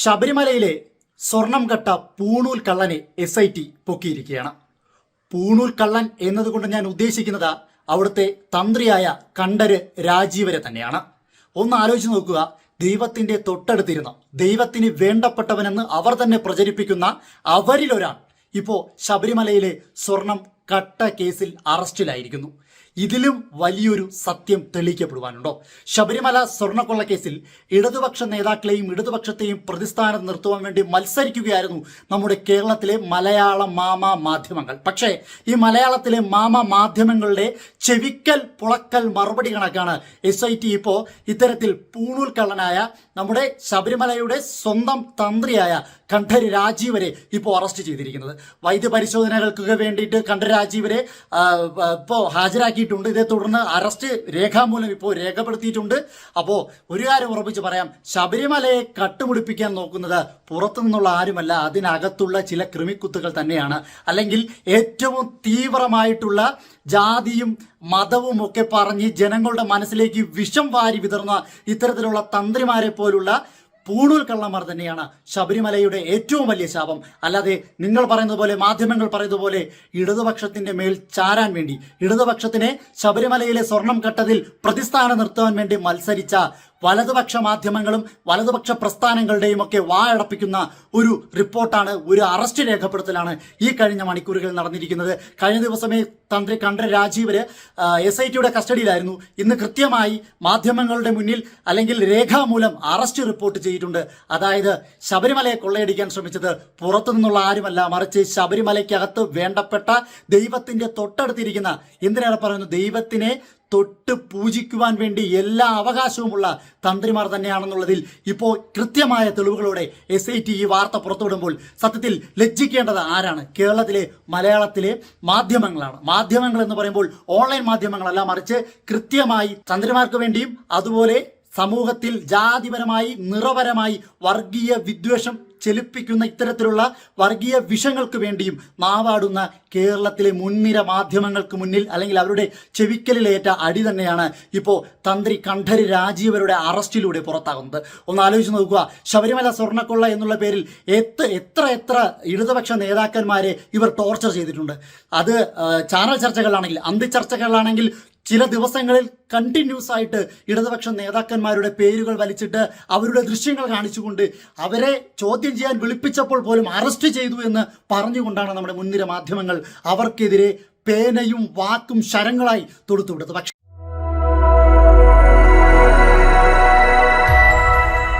ശബരിമലയിലെ സ്വർണം കട്ട പൂണൂൽ കള്ളനെ എസ് ഐ ടി പൊക്കിയിരിക്കുകയാണ്. പൂണൂൽ കള്ളൻ എന്നതുകൊണ്ട് ഞാൻ ഉദ്ദേശിക്കുന്നത് അവിടുത്തെ തന്ത്രിയായ കണ്ടര് രാജീവരെ തന്നെയാണ്. ഒന്ന് ആലോചിച്ച് നോക്കുക ദൈവത്തിന്റെ തൊട്ടടുത്തിരുന്ന ദൈവത്തിന് വേണ്ടപ്പെട്ടവനെന്ന് അവർ തന്നെ പ്രചരിപ്പിക്കുന്ന അവരിലൊരാൾ ഇപ്പോ ശബരിമലയിലെ സ്വർണം കട്ട കേസിൽ അറസ്റ്റിലായിരിക്കുന്നു. ഇതിലും വലിയൊരു സത്യം തെളിയിക്കപ്പെടുവാനുണ്ടോ? ശബരിമല സ്വർണക്കൊള്ള കേസിൽ ഇടതുപക്ഷ നേതാക്കളെയും ഇടതുപക്ഷത്തെയും പ്രതിസ്ഥാനം നിർത്തുവാൻ വേണ്ടി മത്സരിക്കുകയായിരുന്നു നമ്മുടെ കേരളത്തിലെ മലയാള മാമ മാധ്യമങ്ങൾ. പക്ഷേ ഈ മലയാളത്തിലെ മാമ മാധ്യമങ്ങളുടെ ചെവിക്കൽ പുളക്കൽ മറുപടി കണക്കാണ് എസ് ഐ ടി ഇപ്പോൾ ഇത്തരത്തിൽ പൂണൂൽ കള്ളനായ നമ്മുടെ ശബരിമലയുടെ സ്വന്തം തന്ത്രിയായ കണ്ഠര് രാജീവരെ ഇപ്പോൾ അറസ്റ്റ് ചെയ്തിരിക്കുന്നത്. വൈദ്യപരിശോധനകൾക്ക് വേണ്ടിയിട്ട് കണ്ഠര് രാജീവരെ ഇപ്പോൾ ഹാജരാക്കിയിട്ടുണ്ട് ഇതേ തുടർന്ന് അറസ്റ്റ് രേഖാമൂലം ഇപ്പോൾ രേഖപ്പെടുത്തിയിട്ടുണ്ട്. അപ്പോൾ ഒരു കാര്യം ഉറപ്പിച്ച് പറയാം. ശബരിമലയെ കട്ടുമുടിപ്പിക്കാൻ നോക്കുന്നത് പുറത്തു നിന്നുള്ള ആരുമല്ല അതിനകത്തുള്ള ചില കൃമിക്കുത്തുകൾ തന്നെയാണ്. അല്ലെങ്കിൽ ഏറ്റവും തീവ്രമായിട്ടുള്ള ജാതിയും മതവും ഒക്കെ പറഞ്ഞ് ജനങ്ങളുടെ മനസ്സിലേക്ക് വിഷം വാരി വിതർന്ന ഇത്തരത്തിലുള്ള തന്ത്രിമാരെ പോലുള്ള പൂണൂൽ കള്ളന്മാർ തന്നെയാണ് ശബരിമലയുടെ ഏറ്റവും വലിയ ശാപം. അല്ലാതെ നിങ്ങൾ പറയുന്നത് പോലെ മാധ്യമങ്ങൾ പറയുന്നത് പോലെ ഇടതുപക്ഷത്തിന്റെ മേൽ ചാരാൻ വേണ്ടി ഇടതുപക്ഷത്തിനെ ശബരിമലയിലെ സ്വർണം കട്ടതിൽ പ്രതിസ്ഥാനം നിർത്തുവാൻ വേണ്ടി മത്സരിച്ച വലതുപക്ഷ മാധ്യമങ്ങളും വലതുപക്ഷ പ്രസ്ഥാനങ്ങളുടെയും ഒക്കെ വായടപ്പിക്കുന്ന ഒരു റിപ്പോർട്ടാണ് ഒരു അറസ്റ്റ് രേഖപ്പെടുത്തലാണ് ഈ കഴിഞ്ഞ മണിക്കൂറുകളിൽ നടന്നിരിക്കുന്നത്. കഴിഞ്ഞ ദിവസമേ തന്ത്രി കണ്ഠ രാജീവര് എസ് ഐ ടിയുടെ കസ്റ്റഡിയിലായിരുന്നു. ഇന്ന് കൃത്യമായി മാധ്യമങ്ങളുടെ മുന്നിൽ അല്ലെങ്കിൽ രേഖാമൂലം അറസ്റ്റ് റിപ്പോർട്ട് ചെയ്തിട്ടുണ്ട്. അതായത് ശബരിമലയെ കൊള്ളയടിക്കാൻ ശ്രമിച്ചത് പുറത്തു നിന്നുള്ള ആരുമല്ല മറിച്ച് ശബരിമലയ്ക്കകത്ത് വേണ്ടപ്പെട്ട ദൈവത്തിന്റെ തൊട്ടടുത്തിരിക്കുന്ന എന്തിനേറെ പറയുന്നു ദൈവത്തിനെ തൊട്ട് പൂജിക്കുവാൻ വേണ്ടി എല്ലാ അവകാശവുമുള്ള തന്ത്രിമാർ തന്നെയാണെന്നുള്ളതിൽ ഇപ്പോൾ കൃത്യമായ തെളിവുകളോടെ എസ് ഐ ടി ഈ വാർത്ത പുറത്തുവിടുമ്പോൾ സത്യത്തിൽ ലജ്ജിക്കേണ്ടത് ആരാണ്? കേരളത്തിലെ മലയാളത്തിലെ മാധ്യമങ്ങളാണ്. മാധ്യമങ്ങൾ എന്ന് പറയുമ്പോൾ ഓൺലൈൻ മാധ്യമങ്ങളല്ല മറിച്ച് കൃത്യമായി തന്ത്രിമാർക്ക് വേണ്ടിയും അതുപോലെ സമൂഹത്തിൽ ജാതിപരമായി നിറപരമായി വർഗീയ വിദ്വേഷം ചെലുപ്പിക്കുന്ന ഇത്തരത്തിലുള്ള വർഗീയ വിഷങ്ങൾക്ക് വേണ്ടിയും മാവാടുന്ന കേരളത്തിലെ മുൻനിര മാധ്യമങ്ങൾക്ക് മുന്നിൽ അല്ലെങ്കിൽ അവരുടെ ചെവിക്കലിലേറ്റ അടി തന്നെയാണ് ഇപ്പോൾ തന്ത്രി കണ്ഠര് രാജീവരുടെ അറസ്റ്റിലൂടെ പുറത്താകുന്നത്. ഒന്ന് ആലോചിച്ച് നോക്കുക. ശബരിമല സ്വർണക്കൊള്ള എന്നുള്ള പേരിൽ എത്ര എത്ര എത്ര ഇടതുപക്ഷ നേതാക്കന്മാരെ ഇവർ ടോർച്ചർ ചെയ്തിട്ടുണ്ട്. അത് ചാനൽ ചർച്ചകളാണെങ്കിൽ അന്ത്യചർച്ചകളാണെങ്കിൽ ചില ദിവസങ്ങളിൽ കണ്ടിന്യൂസ് ആയിട്ട് ഇടതുപക്ഷ നേതാക്കന്മാരുടെ പേരുകൾ വലിച്ചിട്ട് അവരുടെ ദൃശ്യങ്ങൾ കാണിച്ചുകൊണ്ട് അവരെ ചോദ്യം ചെയ്യാൻ വിളിപ്പിച്ചപ്പോൾ പോലും അറസ്റ്റ് ചെയ്തു എന്ന് പറഞ്ഞുകൊണ്ടാണ് നമ്മുടെ മുൻനിര മാധ്യമങ്ങൾ അവർക്കെതിരെ പേനയും വാക്കും ശരങ്ങളായി തൊടുത്തുവിടുന്നത് പക്ഷേ